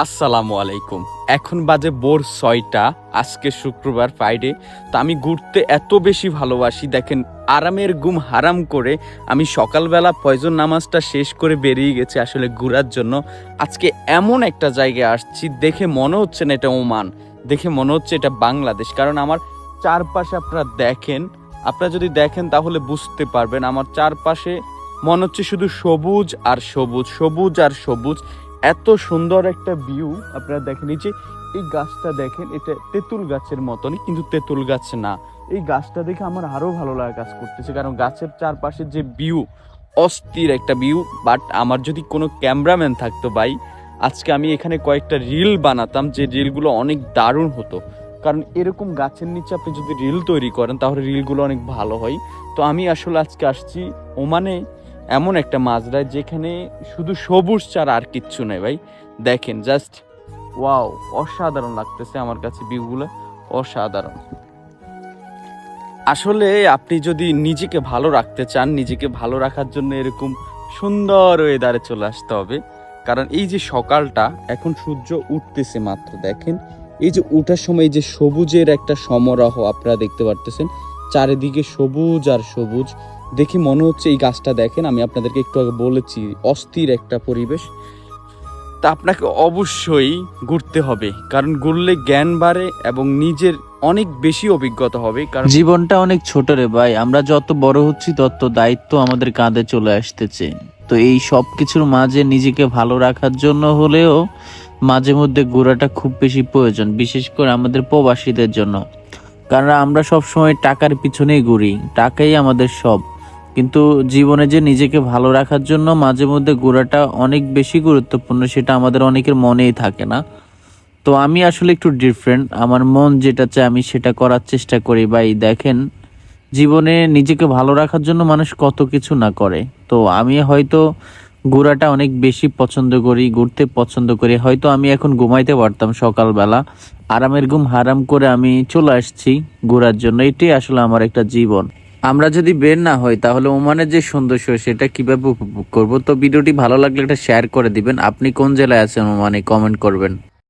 আসসালামু আলাইকুম। এখন বাজে ভোর ছয়টা, আজকে শুক্রবার ফ্রাইডে তো আমি ঘুরতে এত বেশি ভালোবাসি, দেখেন আরামের ঘুম হারাম করে আমি সকালবেলা পয়জন নামাজটা শেষ করে বেরিয়ে গেছি আসলে ঘোরার জন্য। আজকে এমন একটা জায়গায় আসছি, দেখে মনে হচ্ছে না এটা ওমান, দেখে মনে হচ্ছে এটা বাংলাদেশ। কারণ আমার চারপাশে আপনারা দেখেন, আপনারা যদি দেখেন তাহলে বুঝতে পারবেন, আমার চারপাশে মনে হচ্ছে শুধু সবুজ আর সবুজ সবুজ আর সবুজ। এত সুন্দর একটা ভিউ আপনারা দেখেন, এই যে এই গাছটা দেখেন, এটা তেঁতুল গাছের মতনই, কিন্তু তেঁতুল গাছ না। এই গাছটা দেখে আমার আরও ভালো লাগা কাজ করতেছে, কারণ গাছের চারপাশে যে ভিউ অস্থির একটা ভিউ বাট আমার যদি কোনো ক্যামেরাম্যান থাকতো ভাই, আজকে আমি এখানে কয়েকটা রিল বানাতাম, যে রিলগুলো অনেক দারুণ হতো। কারণ এরকম গাছের নিচে আপনি যদি রিল তৈরি করেন, তাহলে রিলগুলো অনেক ভালো হয়। তো আমি আসলে আজকে আসছি ওমানে এমন একটা মাজরায় যেখানে শুধু সবুজ ছাড়া আর কিচ্ছু নেই ভাই। দেখেন জাস্ট ওয়াও অসাধারণ লাগতেছে আমার কাছে ভিউগুলো অসাধারণ। আসলে আপনি যদি নিজেকে ভালো রাখতে চান, নিজেকে ভালো রাখার জন্য এরকম সুন্দর ওয়েদারে চলে আসতে হবে। কারণ এই যে সকালটা, এখন সূর্য উঠতেছে মাত্র, দেখেন। এই যে উঠার সময় যে সবুজের একটা সমারোহ আপনারা দেখতে পারতেছেন, চারিদিকে সবুজ আর সবুজ। দেখি মনে হচ্ছে এই গাছটা দেখেন, আমি আপনাদেরকে একটু আগে বলেছি, অস্থির একটা পরিবেশ। তা আপনাকে অবশ্যই ঘুরতে হবে, কারণ ঘুরলে জ্ঞান বাড়ে এবং নিজের অনেক বেশি অভিজ্ঞতা হবে, কারণ জীবনটা অনেক ছোট রে ভাই, আমরা যত বড় হচ্ছি তত দায়িত্ব আমাদের কাঁধে চলে আসতেছে। তো এই সব কিছুর মাঝে নিজেকে ভালো রাখার জন্য হলেও মাঝে মধ্যে ঘোরাটা খুব বেশি প্রয়োজন, বিশেষ করে আমাদের প্রবাসীদের জন্য। কারণ আমরা সব সময় টাকার পিছনেই ঘুরি, টাকাই আমাদের সব। কিন্তু জীবনে যে নিজেকে ভালো রাখার জন্য মাঝে মধ্যে ঘোরাটা অনেক বেশি গুরুত্বপূর্ণ, সেটা আমাদের অনেকের মনেই থাকে না। তো আমি আসলে একটু ডিফারেন্ট আমার মন যেটা চায় আমি সেটা করার চেষ্টা করি। ভাই, দেখেন, জীবনে নিজেকে ভালো রাখার জন্য মানুষ কত কিছু না করে। তো আমি হয়তো ঘোরাটা অনেক বেশি পছন্দ করি, ঘুরতে পছন্দ করি। হয়তো আমি এখন ঘুমাইতে পারতাম সকালবেলা। আরামের ঘুম হারাম করে আমি চলে আসছি ঘোরার জন্য। এটাই আসলে আমার একটা জীবন। আমরা যদি বের না হই, তাহলে ওমানের যে সৌন্দর্য, সেটা কীভাবে উপভোগ করব? তো ভিডিওটি ভালো লাগলে এটা শেয়ার করে দিবেন। আপনি কোন জেলায় আছেন ওমানে? কমেন্ট করবেন।